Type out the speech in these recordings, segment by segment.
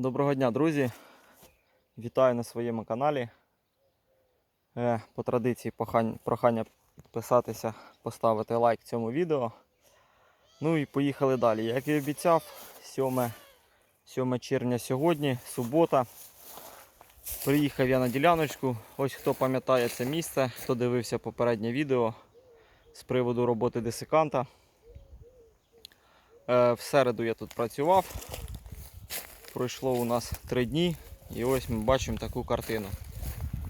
Доброго дня, друзі! Вітаю на своєму каналі. Е, По традиції прохання підписатися, поставити лайк цьому відео. Ну і поїхали далі. Як і обіцяв, 7, 7 червня сьогодні, субота. Приїхав я на діляночку. Ось хто пам'ятає це місце, хто дивився попереднє відео з приводу роботи десиканта. Е, В середу я тут працював. Пройшло у нас три дні і ось ми бачимо таку картину.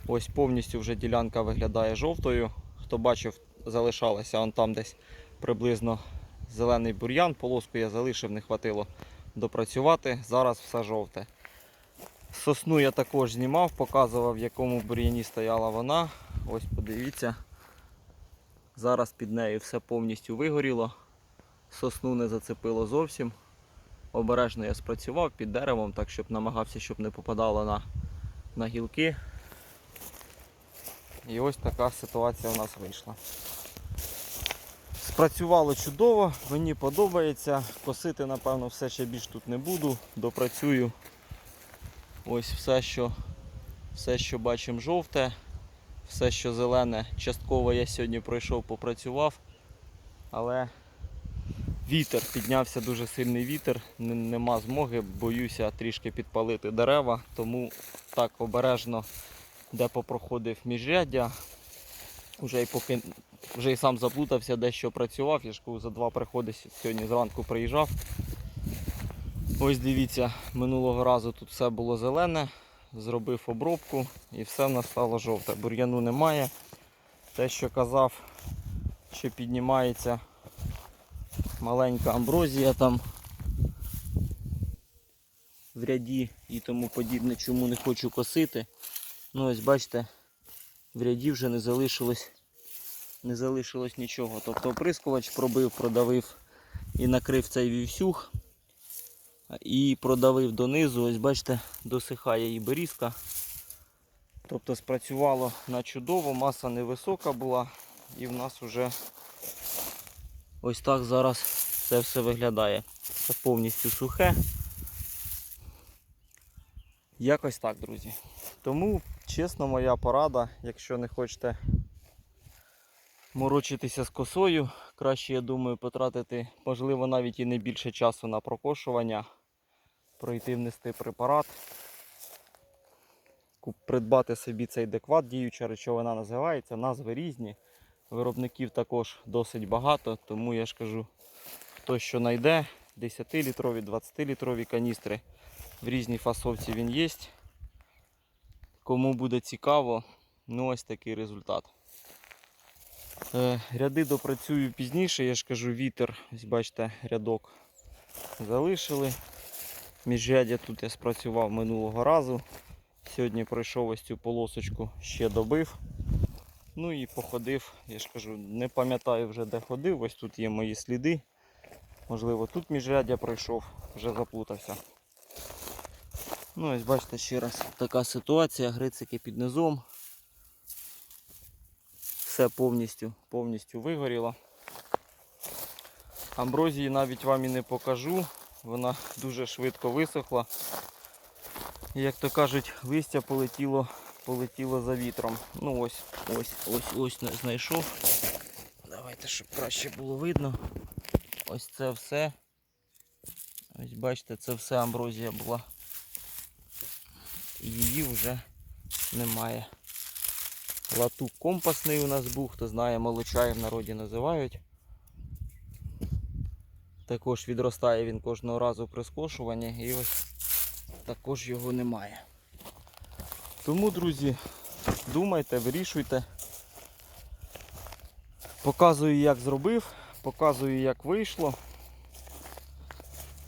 Ось повністю вже ділянка виглядає жовтою. Хто бачив, залишалося он там десь приблизно зелений бур'ян. Полоску я залишив, не хватило допрацювати. Зараз все жовте. Сосну я також знімав, показував, в якому бур'яні стояла вона. Ось подивіться. Зараз під нею все повністю вигоріло. Сосну не зацепило зовсім. Обережно я спрацював під деревом, так щоб намагався, щоб не попадало на, на гілки. І ось така ситуація у нас вийшла. Спрацювало чудово, мені подобається. Косити, напевно, все ще більш тут не буду. Допрацюю ось все, що, все, що бачимо жовте, все, що зелене. Частково я сьогодні пройшов, попрацював, але Вітер, піднявся дуже сильний вітер, нема змоги, боюся трішки підпалити дерева, тому так обережно, де попроходив міжряддя. Вже й поки вже й сам заплутався, дещо працював. Я ж за два приходи сьогодні зранку приїжджав. Ось дивіться, минулого разу тут все було зелене, зробив обробку і все в нас стало жовте. Бур'яну немає. Те, що казав, що піднімається маленька амброзія там в ряді і тому подібне, чому не хочу косити. Ну ось бачите, в ряді вже не залишилось, не залишилось нічого. Тобто оприскувач пробив, продавив і накрив цей вівсюх. І продавив донизу, ось бачите, досихає і берізка. Тобто спрацювало на чудово, маса невисока була і в нас вже Ось так зараз це все виглядає. Це повністю сухе. Якось так, друзі. Тому, чесно, моя порада, якщо не хочете морочитися з косою, краще, я думаю, потратити, можливо, навіть і не більше часу на прокошування, пройти внести препарат, придбати собі цей декват, діюча речовина називається, назви різні. Виробників також досить багато, тому я ж кажу, хто що знайде, 10-літрові, 20-літрові каністри в різній фасовці він є. Кому буде цікаво, ну ось такий результат. Е, ряди допрацюю пізніше, я ж кажу, вітер, ось бачите, рядок залишили. Міжряддя тут я спрацював минулого разу. Сьогодні пройшов ось цю полосочку, ще добив. Ну і походив, я ж кажу, не пам'ятаю вже де ходив, ось тут є мої сліди. Можливо, тут міжряддя пройшов, вже заплутався. Ну ось бачите ще раз така ситуація, грицики під низом. Все повністю, повністю вигоріло. Амброзії навіть вам і не покажу, вона дуже швидко висохла. І, як то кажуть, листя полетіло полетіло за вітром. Ну ось, ось, ось, ось знайшов. Давайте, щоб краще було видно. Ось це все. Ось бачите, це все амброзія була. Її вже немає. Латук компасний у нас був, хто знає, молочай в народі називають. Також відростає він кожного разу при скошуванні і ось також його немає. Тому, друзі, думайте, вирішуйте. Показую, як зробив, показую, як вийшло.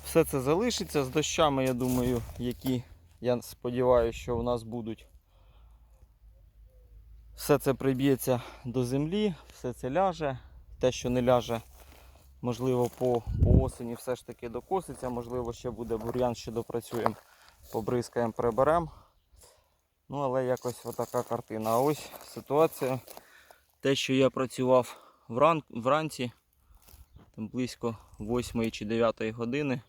Все це залишиться з дощами, я думаю, які, я сподіваюся, що у нас будуть. Все це приб'ється до землі, все це ляже. Те, що не ляже, можливо, по, по осені все ж таки докоситься, можливо, ще буде бур'ян, ще допрацюємо, побризкаємо, приберемо. Ну, але якось отака картина. А ось ситуація. Те, що я працював вран... вранці, там близько 8 чи 9 години.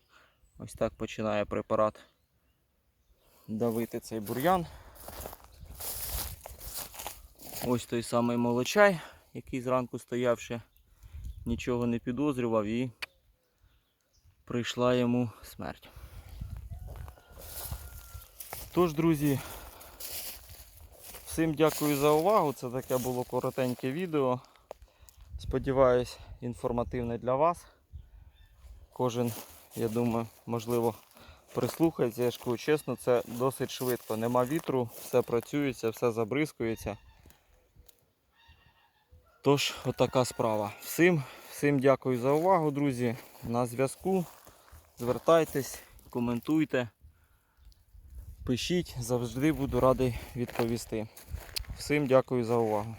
Ось так починає препарат давити цей бур'ян. Ось той самий молочай, який зранку стояв ще, нічого не підозрював і прийшла йому смерть. Тож, друзі, всім дякую за увагу. Це таке було коротеньке відео. Сподіваюсь, інформативне для вас. Кожен, я думаю, можливо, прислухається. Я ж кажу, чесно, це досить швидко. Нема вітру, все працюється, все забризкується. Тож, отака справа. Всім, всім дякую за увагу, друзі. На зв'язку. Звертайтесь, коментуйте, пишіть, завжди буду радий відповісти. Всім дякую за увагу.